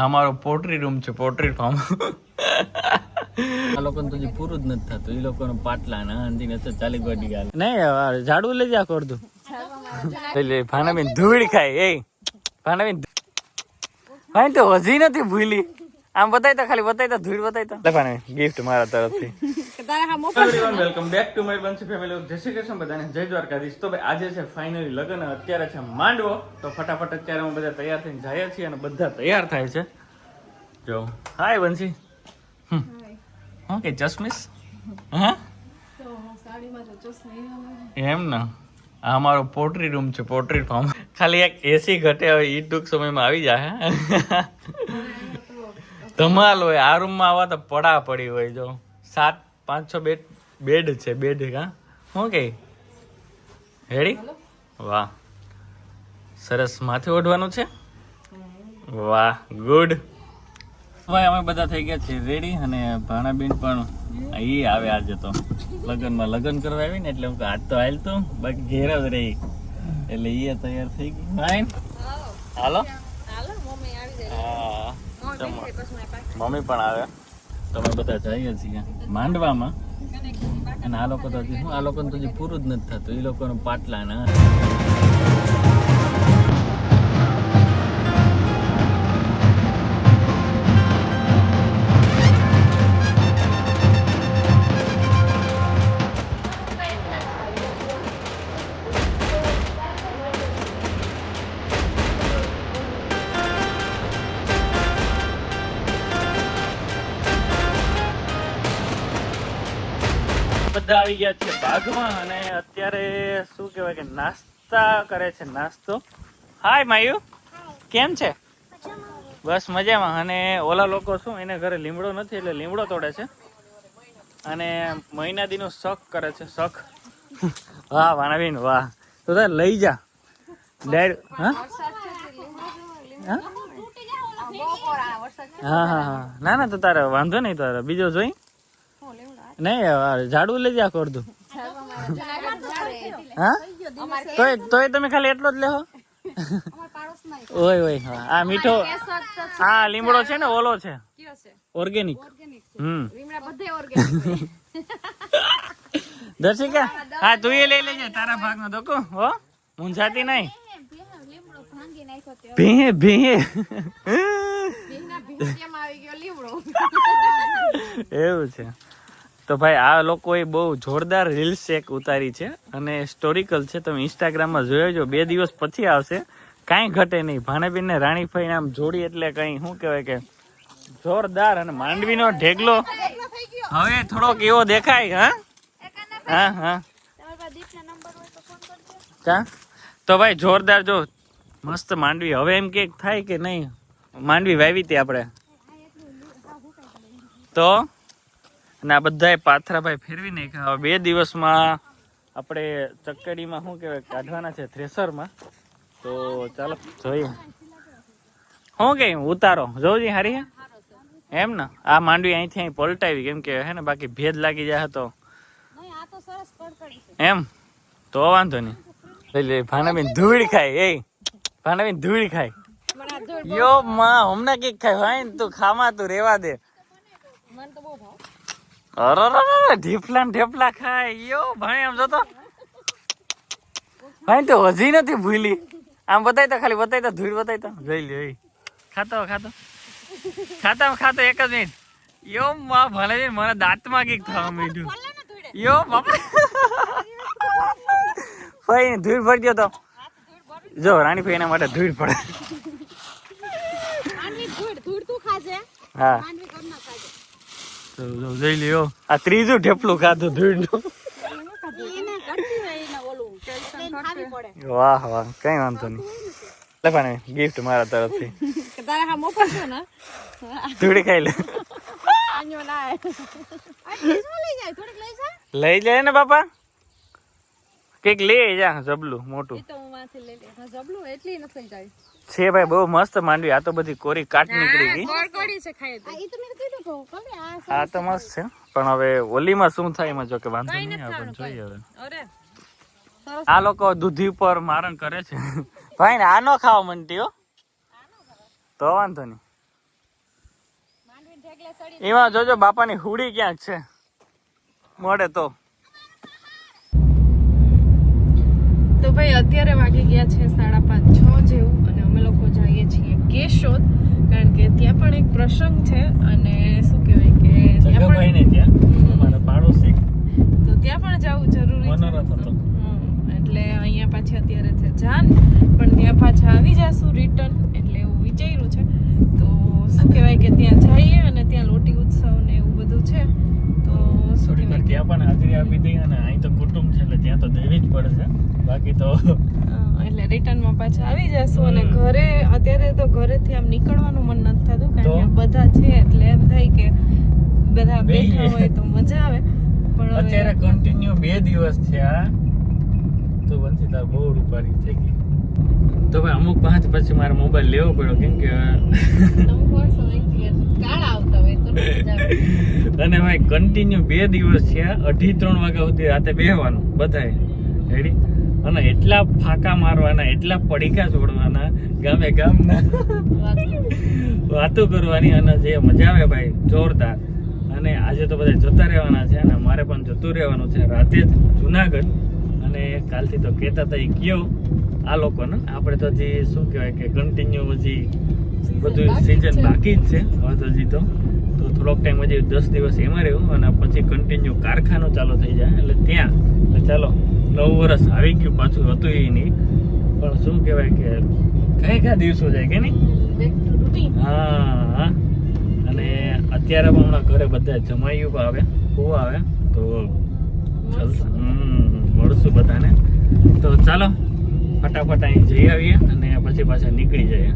આ અમારો poultry room છે પોટ્રી ફાર્મ આ લોકોને તો જે પૂરું જ નથી થતું. એ લોકોને પાટલા ના અંધી નથી ચાલી ગોડી ગાલ. નહીં ઝાડુ લઈ જા કરતું એટલે ભાનાબેન ધૂળ ખાય એ. ભાનાબેન ભાઈ તો હજી નથી ભૂલી. આમ બતાવી તો ખાલી બતાવી તો ધૂળ બતાવી તો. ભાનાબેન ગિફ્ટ મારા તરફથી. Welcome back to my Bansi family જય શ્રી કૃષ્ણ બધાને જય દ્વારકાધીશ. તો ભાઈ આજે છે ફાઇનલી લગ્ન અત્યારે છે માંડવો. તો ફટાફટ અત્યારે અમે બધા તૈયાર થઈને જઈએ છીએ અને બધા તૈયાર થાય છે. જો હાય બંસી હમ. કે ચશ્મીસ હા? એમ ને? આ અમારો પોટ્રી રૂમ છે પોટ્રી ફાર્મ ખાલી એક એસી ઘટે હવે ઈ ટૂંક સમયમાં આવી જાય ધમાલ હોય આ રૂમમાં આવા તો પડા પડી હોય જો. સાત પાંચ છ બેડ બેડ છે બેડ હા શું કે રેડી વાહ. સરસ. માથે ઓઢવાનું છે? વાહ. ગુડ ભાઈ અમે બધા થઈ ગયા છીએ રેડી અને ભાણાબેન પણ એ આવે આજે તો. લગ્નમાં લગ્ન કરવા આવી ને એટલે હું આજ તો હાલ તો. બાકી ઘેર જ રહી. એટલે એ તૈયાર થઈ ગઈ. ફાઈન હાલો. મમ્મી પણ આવે. તો અમે બધા જઈએ છીએ માંડવામાં. અને આ લોકો તો હજી શું, આ લોકોને તો હજી પૂરું જ નથી થતું. એ લોકોનું પાટલા ના બધા આવી ગયા છે બાગમાં અને અત્યારે શું કહેવાય કે નાસ્તા કરે છે નાસ્તો. હાય માયુ કેમ છે? બસ મજામાં. અને ઓલા લોકો શું, એને ઘરે લીમડો નથી, એટલે લીમડો તોડે છે. અને મહિના દીનો શક કરે છે શક વાહ વાણાબીન વાહ. તો તાર લઈ જા. હા? હા? હા હા હા. ના ના, તો તારે વાંધો નહીં તારે. બીજો જોઈ? નહીં ઝાડુ લઈ જા કરતું હા? તોય તોય તમે ખાલી એટલો જ લેહો? ઓય ઓય હા. આ મીઠો આ લીમડો છે ને ઓલો છે. ઓર્ગેનિક હમ. દર્શિકા હા તું એ લઈ લેજે તારા ભાગનો દોકો હો. મૂંઝાતી નહીં. ભીહે ભીહે. એવું છે. તો ભાઈ, આ લોકોએ બહુ જોરદાર રીલ્સ એક ઉતારી છે અને સ્ટોરિકલ છે. તમે ઇન્સ્ટાગ્રામમાં જોયો બે દિવસ પછી આવશે. કાંઈ ઘટે નહીં. ભાણેબીન ને રાણીફાઈ આમ જોડી એટલે કઈ, શું કહેવાય કે, જોરદાર અને માંડવીનો ઢેગલો. હવે થોડોક એવો દેખાય, હા? હા હા. કા? તો ભાઈ, જોરદાર જો, મસ્ત માંડવી. હવે એમ કે થાય કે નહીં? માંડવી વાવી હતી આપણે. તો? અને આ બધાએ પાથરા ભાઈ ફેરવી નાખ્યા. હવે બે દિવસમાં આપણે ચક્કડીમાં શું કહેવાય કાઢવાના છે થ્રેસરમાં તો ચાલો જોઈએ. શું કે ઉતારો. જોજી હારી એમ ને? આ માંડવી અહીંથી અહીં પલટાવી કેમ કે હે ને બાકી ભેદ લાગી જાય તો. એમ? તો વાંધો નહીં. એટલે ભાનાબેન ધૂળ ખાય એ. ભાનાબેન ધૂળ ખાય. યો માં હમણાં કંઈક ખાય? ભાઈ તું ખામાં તું રેવા દે. અરે ઢીફલા ઢેફલા ખાય. યો ભાઈ આમ જોતો. ભાઈ તો હજી નથી ભૂલી. આમ બતાવી તો ખાલી બતાય તો ધૂળ બતાવી તો. જોઈ લે એ ખાતો ખાતો. ખાતા ખાતો એક જ મિનિટ યો માં ભલે છે મને દાંતમાં કંઈક થવા માંડ્યું. યો બાપા ભાઈ ધૂળ ભરી ગયો તો. જો રાણી ભાઈ એના માટે ધૂળ પડે હા. જોઈ લ્યો. આ ત્રીજું ઢેપલું ખાધું ધૂળનું. વાહ વાહ, કઈ વાંધો નહીં. લખાણે ગિફ્ટ મારા તરફથી. ધૂળી ખાઈ લે. લઈ જાય ને બાપા. કંઈક લે જા, જબલું, મોટું. છે ભાઈ બહુ મસ્ત માંડવી. આ તો બધી કોરી કાટ નીકળી ગઈ. આ તો મસ્ત છે. પણ હવે ઓલીમાં શું થાય એમાં જો કે વાંધો નહીં આપણે જોઈએ હવે. આ લોકો દૂધી ઉપર મારણ કરે છે. ભાઈ ને આ નો ખાવા મનતી હો. તો વાંધો નહીં. એમાં જોજો બાપાની હુડી ક્યાંક છે. મળે તો. ભાઈ અત્યારે વાગી ગયા છે સાડા પાંચ છ જેવું અને અમે લોકો જઈએ છીએ કેશોદ કારણ કે ત્યાં પણ એક પ્રસંગ છે અને શું કહેવાય કે ત્યાં પણ પાડોશી. તો ત્યાં પણ જવું જરૂરી છે. એટલે અહીંયા પાછી અત્યારે છે જાન પણ ત્યાં પાછા આવી જશું રિટર્ન એટલે એવું વિચાર્યું છે. તો શું કહેવાય કે ત્યાં જઈએ અને ત્યાં લોટી ઉત્સવ ને એવું બધું છે. તો શું કહેવાય ત્યાં પણ હાજરી આપી દઈએ અને અહીં તો કુટુંબ છે તો દેવી જ પડશે. બાકી તો એટલે રિટર્નમાં પાછા આવી જશું અને ઘરે અત્યારે તો ઘરેથી આમ નીકળવાનું મન નથી થતું કારણ કે બધા છે એટલે એમ થાય કે બધા બેઠા હોય તો મજા આવે. પણ અત્યારે કન્ટિન્યુ બે દિવસ થયા. તો વંશિતા બહુ રૂપારી થઈ ગઈ. તો ભાઈ અમુક પાંચ પછી મારે મોબાઈલ લેવો પડ્યો કેમ કે અને ભાઈ કન્ટિન્યુ બે દિવસ થયા અઢી ત્રણ વાગ્યા સુધી રાતે બેહવાનું બધાએ રેડી અને એટલા ફાકા મારવાના એટલા પડીકા છોડવાના ગામે ગામના વાતો કરવાની અને જે મજા આવે ભાઈ જોરદાર. અને આજે તો બધા જતા રહેવાના છે અને મારે પણ જતું રહેવાનું છે. રાતે જુનાગઢ અને કાલથી તો કહેતા હતા એ કયો આ લોકોને? આપણે તો હજી શું કહેવાય કે કન્ટિન્યુ હજી બધું સિઝન. બાકી જ છે હવે તો હજી તો. તો થોડોક ટાઈમ હજી દસ દિવસ એમાં રહ્યું અને પછી કન્ટિન્યુ કારખાનું ચાલુ થઈ જાય એટલે ત્યાં. એટલે ચાલો નવું વર્ષ આવી ગયું પાછું હતું એ નહીં. પણ શું કહેવાય કે કયા કયા દિવસો જાય કે નહીં? હા હા. અને અત્યારે પણ હમણાં ઘરે બધા જમાયું આવે બહુ આવે. તો ચાલશે. હમ, મળશું બધાને તો ચાલો ફટાફટ અહીં જઈ આવીએ અને પછી પાછા નીકળી જઈએ.